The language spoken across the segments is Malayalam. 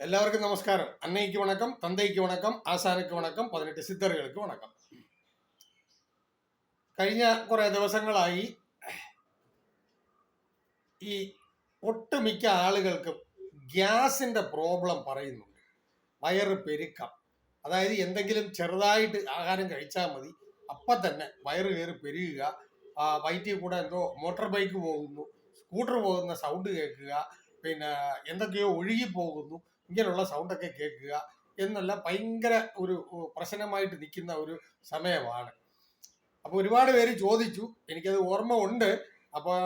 எல்லாருக்கும் நமஸ்காரம் அன்னைக்கு வணக்கம் தந்தைக்கு வணக்கம் ആശാനക്ക് വണക്കം പതിനെട്ട് സിദ്ധറുകൾക്ക് വണക്കം കഴിഞ്ഞ കുറേ ദിവസങ്ങളായി ഈ ഒട്ടുമിക്ക ആളുകൾക്കും ഗ്യാസിന്റെ പ്രോബ്ലം പറയുന്നുണ്ട് വയറ് പെരുക്കം അതായത് എന്തെങ്കിലും ചെറുതായിട്ട് ആഹാരം കഴിച്ചാൽ മതി അപ്പം തന്നെ വയറ് കയറി പെരുകുക ആ, വയറ്റിൽ കൂടെ എന്തോ മോട്ടോർ ബൈക്ക് പോകുന്നു സ്കൂട്ടർ പോകുന്ന സൗണ്ട് കേൾക്കുക പിന്നെ എന്തൊക്കെയോ ഒഴുകി പോകുന്നു ഇങ്ങനെയുള്ള സൗണ്ടൊക്കെ കേൾക്കുക എന്നല്ല ഭയങ്കര ഒരു പ്രശ്നമായിട്ട് നിൽക്കുന്ന ഒരു സമയമാണ്. അപ്പോൾ ഒരുപാട് പേര് ചോദിച്ചു. എനിക്കത് ഓർമ്മ ഉണ്ട് അപ്പോൾ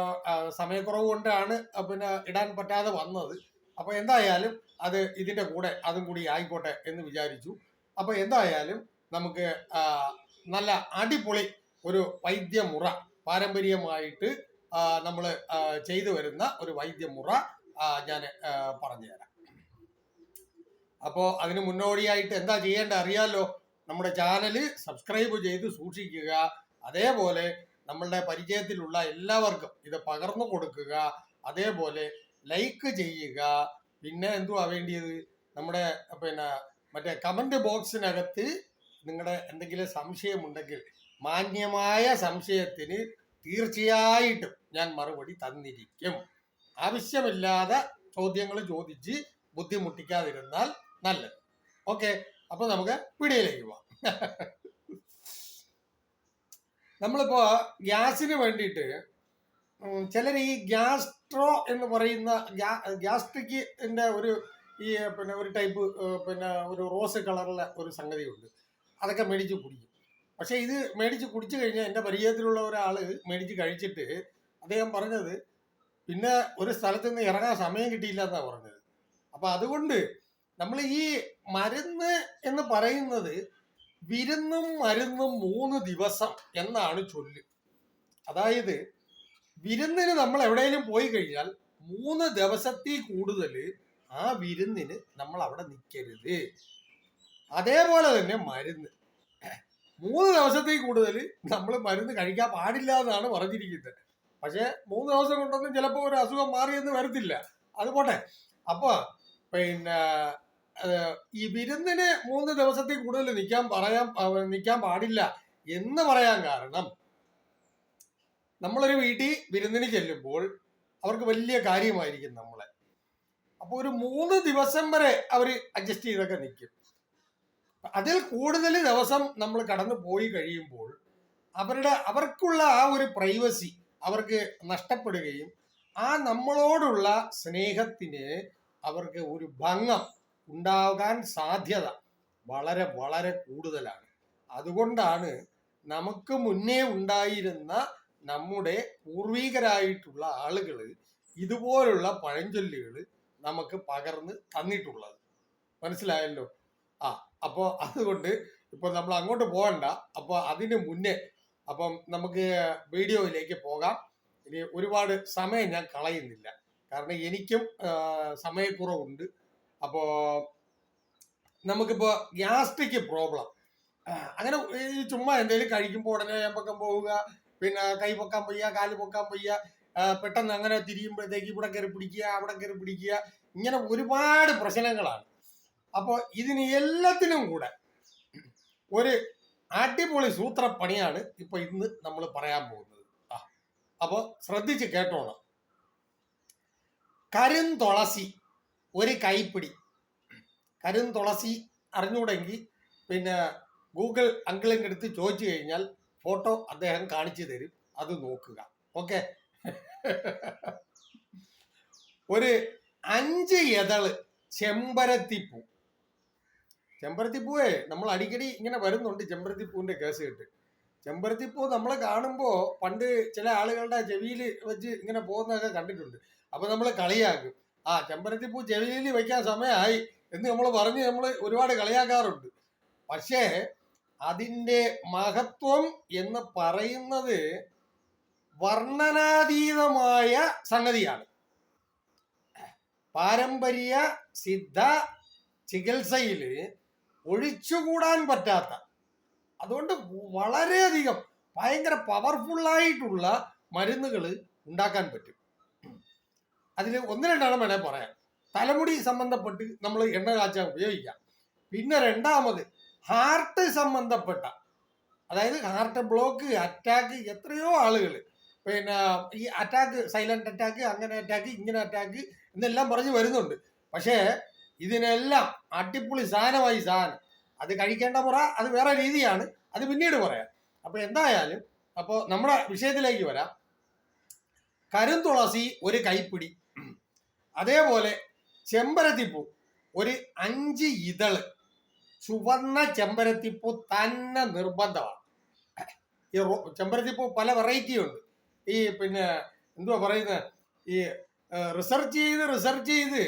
സമയക്കുറവ് കൊണ്ടാണ് പിന്നെ ഇടാൻ പറ്റാതെ വന്നത്. അപ്പോൾ എന്തായാലും അത് ഇതിന്റെ കൂടെ അതും കൂടി ആയിക്കോട്ടെ എന്ന് വിചാരിച്ചു. അപ്പോൾ എന്തായാലും നമുക്ക് നല്ല അടിപൊളി ഒരു വൈദ്യമുറ പാരമ്പര്യമായിട്ട് നമ്മൾ ചെയ്തു വരുന്ന ഒരു വൈദ്യമുറ ഞാൻ പറഞ്ഞുതരാം. അപ്പോൾ അതിന് മുന്നോടിയായിട്ട് എന്താ ചെയ്യേണ്ട അറിയാലോ? നമ്മുടെ ചാനൽ സബ്സ്ക്രൈബ് ചെയ്ത് സൂക്ഷിക്കുക. അതേപോലെ നമ്മളുടെ പരിചയത്തിലുള്ള എല്ലാവർക്കും ഇത് പകർന്നു കൊടുക്കുക. അതേപോലെ ലൈക്ക് ചെയ്യുക. പിന്നെ എന്തുവാ വേണ്ടിയത്? നമ്മുടെ പിന്നെ മറ്റേ കമന്റ് ബോക്സിനകത്ത് നിങ്ങളുടെ എന്തെങ്കിലും സംശയമുണ്ടെങ്കിൽ മാന്യമായ സംശയത്തിന് തീർച്ചയായിട്ടും ഞാൻ മറുപടി തന്നിരിക്കും. ആവശ്യമില്ലാതെ ചോദ്യങ്ങൾ ചോദിച്ച് ബുദ്ധിമുട്ടിക്കാതിരുന്നാൽ നല്ലത്. ഓക്കെ അപ്പൊ നമുക്ക് വീഡിയോയിലേക്ക് പോവാം. നമ്മളിപ്പോ ഗ്യാസിന് വേണ്ടിയിട്ട് ചിലർ ഈ ഗ്യാസ്ട്രോ എന്ന് പറയുന്ന ഗ്യാസ്ട്രിക്കിന്റെ ഒരു ഈ പിന്നെ ഒരു ടൈപ്പ് പിന്നെ ഒരു റോസ് കളറിലെ ഒരു സംഗതിയുണ്ട്. അതൊക്കെ മേടിച്ച് കുടിക്കും. പക്ഷെ ഇത് മേടിച്ച് കുടിച്ചു കഴിഞ്ഞാൽ എന്റെ പരിചയത്തിലുള്ള ഒരാൾ മേടിച്ച് കഴിച്ചിട്ട് അദ്ദേഹം പറഞ്ഞത് പിന്നെ ഒരു സ്ഥലത്ത് നിന്ന് ഇറങ്ങാൻ സമയം കിട്ടിയില്ല എന്നാണ് പറഞ്ഞത്. അപ്പൊ അതുകൊണ്ട് നമ്മൾ ഈ മരുന്ന് എന്ന് പറയുന്നത് വിരുന്നും മരുന്നും മൂന്ന് ദിവസം എന്നാണ് ചൊല്ല്. അതായത് വിരുന്നിന് നമ്മൾ എവിടെയെങ്കിലും പോയി കഴിഞ്ഞാൽ മൂന്ന് ദിവസത്തിൽ കൂടുതൽ ആ വിരുന്നിന് നമ്മൾ അവിടെ നിൽക്കരുത് അതേപോലെ തന്നെ മരുന്ന്. മൂന്ന് ദിവസത്തിൽ കൂടുതൽ നമ്മൾ മരുന്ന് കഴിക്കാൻ പാടില്ല എന്നാണ് പറഞ്ഞിരിക്കുന്നത്. പക്ഷേ മൂന്ന് ദിവസം കൊണ്ടൊന്നും ചിലപ്പോൾ ഒരു അസുഖം മാറിയെന്ന് വരത്തില്ല. അത് പോട്ടെ. അപ്പൊ പിന്നെ ഈ വിരുന്നിന് മൂന്ന് ദിവസത്തിൽ കൂടുതൽ നിൽക്കാൻ പറയാൻ നിൽക്കാൻ പാടില്ല എന്ന് പറയാൻ കാരണം നമ്മളൊരു വീട്ടിൽ വിരുന്നിന് ചെല്ലുമ്പോൾ അവർക്ക് വലിയ കാര്യമായിരിക്കും നമ്മളെ. അപ്പൊ ഒരു മൂന്ന് ദിവസം വരെ അവർ അഡ്ജസ്റ്റ് ചെയ്തൊക്കെ നിൽക്കും. അതിൽ കൂടുതൽ ദിവസം നമ്മൾ കടന്നു പോയി കഴിയുമ്പോൾ അവരുടെ അവർക്കുള്ള ആ ഒരു പ്രൈവസി അവർക്ക് നഷ്ടപ്പെടുകയും ആ നമ്മളോടുള്ള സ്നേഹത്തിന് അവർക്ക് ഒരു ഭംഗം ഉണ്ടാകാൻ സാധ്യത വളരെ വളരെ കൂടുതലാണ്. അതുകൊണ്ടാണ് നമുക്ക് മുന്നേ ഉണ്ടായിരുന്ന നമ്മുടെ പൂർവികരായിട്ടുള്ള ആളുകൾ ഇതുപോലുള്ള പഴഞ്ചൊല്ലുകൾ നമുക്ക് പകർന്ന് തന്നിട്ടുള്ളത്. മനസ്സിലായല്ലോ? ആ അപ്പോൾ അതുകൊണ്ട് ഇപ്പൊ നമ്മൾ അങ്ങോട്ട് പോകണ്ട. അപ്പോൾ അതിന് മുന്നേ അപ്പം നമുക്ക് വീഡിയോയിലേക്ക് പോകാം. ഇനി ഒരുപാട് സമയം ഞാൻ കളയുന്നില്ല. കാരണം എനിക്കും സമയക്കുറവുണ്ട്. അപ്പോൾ നമുക്കിപ്പോൾ ഗ്യാസ്ട്രിക് പ്രോബ്ലം. അങ്ങനെ ഈ ചുമ്മാ എന്തെങ്കിലും കഴിക്കുമ്പോൾ ഉടനെ ഞമ്പക്കം പോവുക പിന്നെ കൈ പൊക്കാൻ പയ്യ കാൽ പൊക്കാൻ പയ്യ പെട്ടെന്ന് അങ്ങനെ തിരിയുമ്പോഴത്തേക്ക് ഇവിടെ കയറി പിടിക്കുക അവിടെ കയറി പിടിക്കുക ഇങ്ങനെ ഒരുപാട് പ്രശ്നങ്ങളാണ്. അപ്പോൾ ഇതിന് എല്ലാത്തിനും കൂടെ ഒരു അടിപൊളി സൂത്രപ്പണിയാണ് ഇപ്പൊ ഇന്ന് നമ്മൾ പറയാൻ പോകുന്നത്. അപ്പോ ശ്രദ്ധിച്ച് കേട്ടോണം. കരിന്തുളസി ഒരു കൈപ്പിടി. തുളസി അറിഞ്ഞൂടെങ്കിൽ പിന്നെ ഗൂഗിൾ അങ്കിളിന്റെ അടുത്ത് ചോദിച്ചു കഴിഞ്ഞാൽ ഫോട്ടോ അദ്ദേഹം കാണിച്ചു തരും. അത് നോക്കുക. ഓക്കെ? ഒരു അഞ്ച് എതൾ ചെമ്പരത്തിപ്പൂ. ചെമ്പരത്തിപ്പൂവേ നമ്മൾ അടിക്കടി ഇങ്ങനെ വരുന്നുണ്ട് ചെമ്പരത്തിപ്പൂവിന്റെ കേസ് കേട്ട്. ചെമ്പരത്തിപ്പൂ നമ്മൾ കാണുമ്പോൾ പണ്ട് ചില ആളുകളുടെ ചെവിയിൽ വെച്ച് ഇങ്ങനെ പോകുന്നതൊക്കെ കണ്ടിട്ടുണ്ട്. അപ്പോൾ നമ്മൾ കളിയാക്കും. ആ ചെമ്പരത്തിപ്പൂ ചെവിയിൽ വെക്കാൻ സമയമായി എന്ന് നമ്മൾ പറഞ്ഞ് നമ്മൾ ഒരുപാട് കളിയാക്കാറുണ്ട്. പക്ഷേ അതിന്റെ മഹത്വം എന്ന് പറയുന്നത് വർണനാതീതമായ സംഗതിയാണ്. പാരമ്പര്യ സിദ്ധ ചികിത്സയിൽ ഒഴിച്ചുകൂടാൻ പറ്റാത്ത അതുകൊണ്ട് വളരെയധികം ഭയങ്കര പവർഫുള്ളായിട്ടുള്ള മരുന്നുകൾ ഉണ്ടാക്കാൻ പറ്റും. അതിൽ ഒന്ന് രണ്ടെണ്ണം വേണേൽ പറയാം തലമുടി സംബന്ധപ്പെട്ട് നമ്മൾ എണ്ണ കാച്ചാൻ ഉപയോഗിക്കാം. പിന്നെ രണ്ടാമത് ഹാർട്ട് സംബന്ധപ്പെട്ട അതായത് ഹാർട്ട് ബ്ലോക്ക് അറ്റാക്ക് എത്രയോ ആളുകൾ പിന്നെ ഈ അറ്റാക്ക് സൈലന്റ് അറ്റാക്ക് അങ്ങനെ അറ്റാക്ക് ഇങ്ങനെ അറ്റാക്ക് എന്നെല്ലാം പറഞ്ഞു വരുന്നുണ്ട്. പക്ഷേ ഇതിനെല്ലാം അടിപൊളി സാധനമായി സാധനം. അത് കഴിക്കേണ്ട മുറ അത് വേറെ രീതിയാണ്. അത് പിന്നീട് പറയാം. അപ്പോൾ എന്തായാലും അപ്പോൾ നമ്മുടെ വിഷയത്തിലേക്ക് വരാം. കരുന്തുളസി ഒരു കൈപ്പിടി. അതേപോലെ ചെമ്പരത്തിപ്പൂ. ഒരു അഞ്ച് ഇതൾ ചുവന്ന ചെമ്പരത്തിപ്പൂ തന്നെ നിർബന്ധമാണ്. ഈ ചെമ്പരത്തിപ്പൂ പല വെറൈറ്റി ഉണ്ട്. ഈ പിന്നെ എന്തുവാ പറയുന്നത് ഈ റിസർച്ച് ചെയ്ത് റിസർച്ച് ചെയ്ത്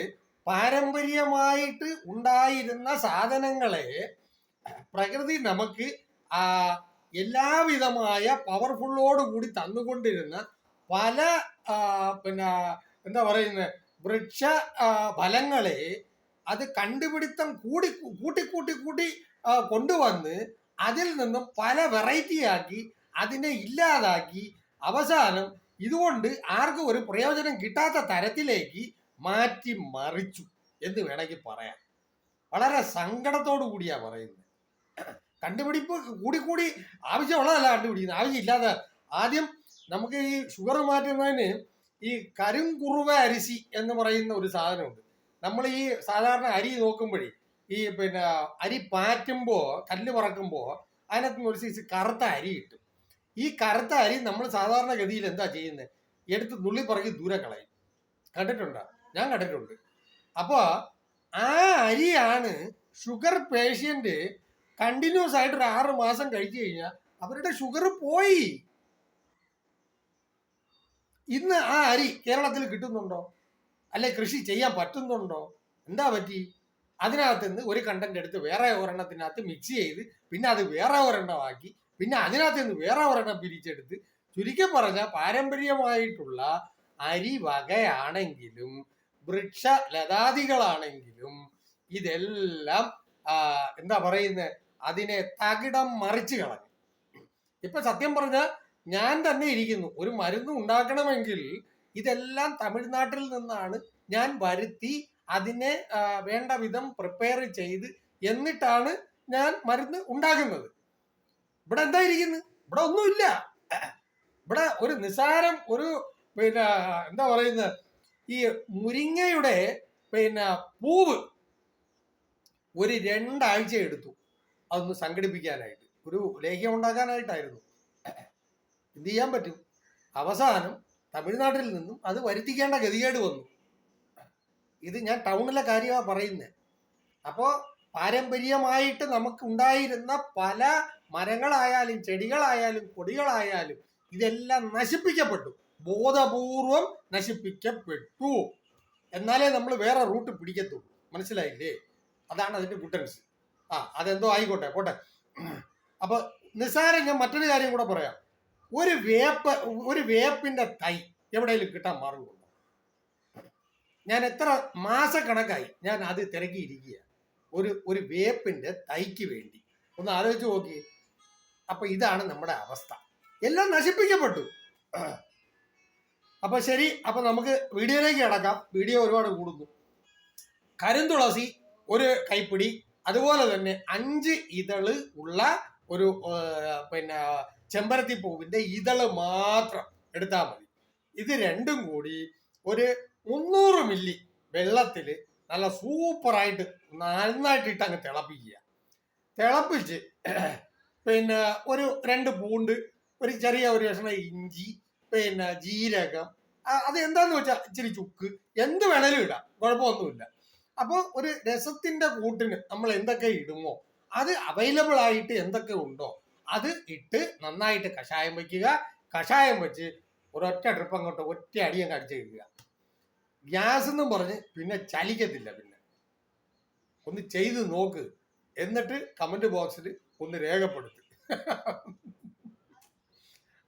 പാരമ്പര്യമായിട്ട് ഉണ്ടായിരുന്ന സാധനങ്ങളെ പ്രകൃതി നമുക്ക് ആ എല്ലാവിധമായ പവർഫുള്ളോട് കൂടി തന്നുകൊണ്ടിരുന്ന പല പിന്നെ എന്താ പറയുന്നത് വൃക്ഷ ഫലങ്ങളെ അത് കണ്ടുപിടുത്തം കൂടി കൂട്ടി കൂട്ടി കൂട്ടി കൊണ്ടുവന്ന് അതിൽ നിന്നും പല വെറൈറ്റി ആക്കി അതിനെ ഇല്ലാതാക്കി അവസാനം ഇതുകൊണ്ട് ആർക്കും ഒരു പ്രയോജനം കിട്ടാത്ത തരത്തിലേക്ക് മാറ്റി മറിച്ചു എന്ന് വേണമെങ്കിൽ പറയാം. വളരെ സങ്കടത്തോടു കൂടിയാ പറയുന്നത്. കണ്ടുപിടിപ്പ് കൂടി കൂടി ആവശ്യമുള്ളതല്ല കണ്ടുപിടിക്കുന്നത്. ആവശ്യമില്ലാതെ ആദ്യം നമുക്ക് ഈ ഷുഗർ മാറ്റുന്നതിന് ഈ കരുംകുറുവ അരിസി എന്ന് പറയുന്ന ഒരു സാധനമുണ്ട്. നമ്മൾ ഈ സാധാരണ അരി നോക്കുമ്പോഴേ ഈ പിന്നെ അരി പാറ്റുമ്പോൾ കല്ല് പറക്കുമ്പോൾ അതിനകത്ത് നിന്ന് ഒരു സൈസ് കറുത്ത അരി കിട്ടും. ഈ കറുത്ത അരി നമ്മൾ സാധാരണ ഗതിയിൽ എന്താ ചെയ്യുന്നത് എടുത്ത് നുള്ളി പറക്കി ദൂരെ കളയും. കണ്ടിട്ടുണ്ടോ? ഞാൻ കണ്ടിട്ടുണ്ട്. അപ്പോൾ ആ അരിയാണ് ഷുഗർ പേഷ്യന്റ് കണ്ടിന്യൂസ് ആയിട്ട് ഒരു ആറ് മാസം കഴിച്ചു കഴിഞ്ഞാൽ അവരുടെ ഷുഗർ പോയി. ഇന്ന് ആ അരി കേരളത്തിൽ കിട്ടുന്നുണ്ടോ? അല്ലെ കൃഷി ചെയ്യാൻ പറ്റുന്നുണ്ടോ? എന്താ പറ്റി? അതിനകത്ത് നിന്ന് ഒരു കണ്ടന്റ് എടുത്ത് വേറെ ഒരെണ്ണത്തിനകത്ത് മിക്സ് ചെയ്ത് പിന്നെ അത് വേറെ ഒരെണ്ണമാക്കി പിന്നെ അതിനകത്ത് നിന്ന് വേറെ ഒരെണ്ണം പിരിച്ചെടുത്ത് ചുരുക്കി പറഞ്ഞ പാരമ്പര്യമായിട്ടുള്ള അരി വകയാണെങ്കിലും വൃക്ഷ ലതാദികളാണെങ്കിലും ഇതെല്ലാം എന്താ പറയുന്നത് അതിനെ തകിടം മറിച്ച് കളഞ്ഞു. ഇപ്പൊ സത്യം പറഞ്ഞ ഞാൻ തന്നെ ഇരിക്കുന്നു. ഒരു മരുന്ന് ഉണ്ടാക്കണമെങ്കിൽ ഇതെല്ലാം തമിഴ്നാട്ടിൽ നിന്നാണ് ഞാൻ വരുത്തി അതിനെ വേണ്ട വിധം പ്രിപ്പയർ ചെയ്ത് എന്നിട്ടാണ് ഞാൻ മരുന്ന് ഉണ്ടാക്കുന്നത്. ഇവിടെ എന്താ ഇരിക്കുന്നു? ഇവിടെ ഒന്നുമില്ല. ഇവിടെ ഒരു നിസാരം ഒരു പിന്നെ എന്താ പറയുന്നത് ഈ മുരിങ്ങയുടെ പിന്നെ പൂവ് ഒരു രണ്ടാഴ്ച എടുത്തു. അതൊന്ന് സംഘടിപ്പിക്കാനായിട്ട്. ഒരു ലേഖ്യം ഉണ്ടാക്കാനായിട്ടായിരുന്നു. എന്ത് ചെയ്യാൻ പറ്റും? അവസാനം തമിഴ്നാട്ടിൽ നിന്നും അത് വരുത്തിക്കേണ്ട ഗതികേട് വന്നു. ഇത് ഞാൻ ടൗണിലെ കാര്യമാണ് പറയുന്നത് അപ്പോൾ പാരമ്പര്യമായിട്ട് നമുക്ക് ഉണ്ടായിരുന്ന പല മരങ്ങളായാലും ചെടികളായാലും കൊടികളായാലും ഇതെല്ലാം നശിപ്പിക്കപ്പെട്ടു. ബോധപൂർവം നശിപ്പിക്കപ്പെട്ടു. എന്നാലേ നമ്മൾ വേറെ റൂട്ട് പിടിക്കത്തുള്ളൂ. മനസ്സിലായില്ലേ? അതാണ് അതിന്റെ ഗുഡൻസ് ആ അതെന്തോ ആയിക്കോട്ടെ പോട്ടെ. അപ്പോൾ നിസ്സാരം ഞാൻ മറ്റൊരു കാര്യം കൂടെ പറയാം. ഒരു വേപ്പ് ഒരു വേപ്പിന്റെ തൈ എവിടെയെങ്കിലും കിട്ടാൻ മാർഗമുണ്ടോ? ഞാൻ എത്ര മാസക്കണക്കായി ഞാൻ അത് തിരക്കിയിരിക്കുക ഒരു ഒരു വേപ്പിന്റെ തൈക്ക് വേണ്ടി. ഒന്ന് ആലോചിച്ച് നോക്കി. അപ്പൊ ഇതാണ് നമ്മുടെ അവസ്ഥ. എല്ലാം നശിപ്പിക്കപ്പെട്ടു. അപ്പൊ ശരി അപ്പൊ നമുക്ക് വീഡിയോയിലേക്ക് കിടക്കാം. വീഡിയോ ഒരുപാട് കൂടുന്നു. കരിന്തുളസി ഒരു കൈപ്പിടി അതുപോലെ തന്നെ അഞ്ച് ഇതൾ ഉള്ള ഒരു പിന്നെ ചെമ്പരത്തി പൂവിന്റെ ഇതൾ മാത്രം എടുത്താൽ മതി. ഇത് രണ്ടും കൂടി ഒരു മുന്നൂറ് മില്ലി വെള്ളത്തിൽ നല്ല സൂപ്പറായിട്ട് നന്നായിട്ടിട്ട് അങ്ങ് തിളപ്പിക്കുക. തിളപ്പിച്ച് പിന്നെ ഒരു രണ്ട് പൂണ്ട് ഒരു ചെറിയ ഒരു കഷ്ണം ഇഞ്ചി പിന്നെ ജീരകം അത് എന്താന്ന് വെച്ചാൽ ഇച്ചിരി ചുക്ക് എന്ത് വേണേലും ഇടാം കുഴപ്പമൊന്നുമില്ല. അപ്പോൾ ഒരു രസത്തിന്റെ കൂട്ടിന് നമ്മൾ എന്തൊക്കെ ഇടുമോ അത് അവൈലബിൾ ആയിട്ട് എന്തൊക്കെ ഉണ്ടോ അത് ഇട്ട് നന്നായിട്ട് കഷായം വയ്ക്കുക കഷായം വെച്ച് ഒരൊറ്റ ട്രിപ്പ് അങ്ങോട്ട് ഒറ്റ അടിയും കടിച്ചു കഴിക്കുക ഗ്യാസ് എന്നും പറഞ്ഞ് പിന്നെ ചലിക്കത്തില്ല പിന്നെ. ഒന്ന് ചെയ്ത് നോക്ക്. എന്നിട്ട് കമന്റ് ബോക്സിൽ ഒന്ന് രേഖപ്പെടുത്ത്.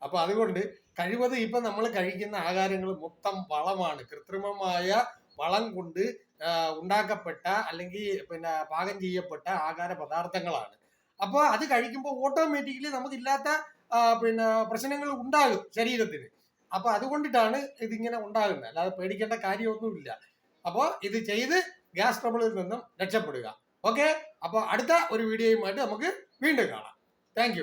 അപ്പൊ അതുകൊണ്ട് കഴിവതും ഇപ്പൊ നമ്മൾ കഴിക്കുന്ന ആഹാരങ്ങൾ മൊത്തം വളമാണ്. കൃത്രിമമായ വളം കൊണ്ട് ഉണ്ടാക്കപ്പെട്ട അല്ലെങ്കിൽ പിന്നെ പാകം ചെയ്യപ്പെട്ട ആഹാര പദാർത്ഥങ്ങളാണ്. അപ്പോൾ അത് കഴിക്കുമ്പോൾ ഓട്ടോമാറ്റിക്കലി നമുക്കില്ലാത്ത പിന്നെ പ്രശ്നങ്ങൾ ഉണ്ടാകും ശരീരത്തിന്. അപ്പൊ അതുകൊണ്ടിട്ടാണ് ഇതിങ്ങനെ ഉണ്ടാകുന്നത്. അല്ലാതെ പേടിക്കേണ്ട കാര്യമൊന്നുമില്ല. അപ്പോൾ ഇത് ചെയ്ത് ഗ്യാസ് ട്രബിളിൽ നിന്നും രക്ഷപ്പെടുക. ഓക്കെ? അപ്പോൾ അടുത്ത ഒരു വീഡിയോയുമായിട്ട് നമുക്ക് വീണ്ടും കാണാം. താങ്ക്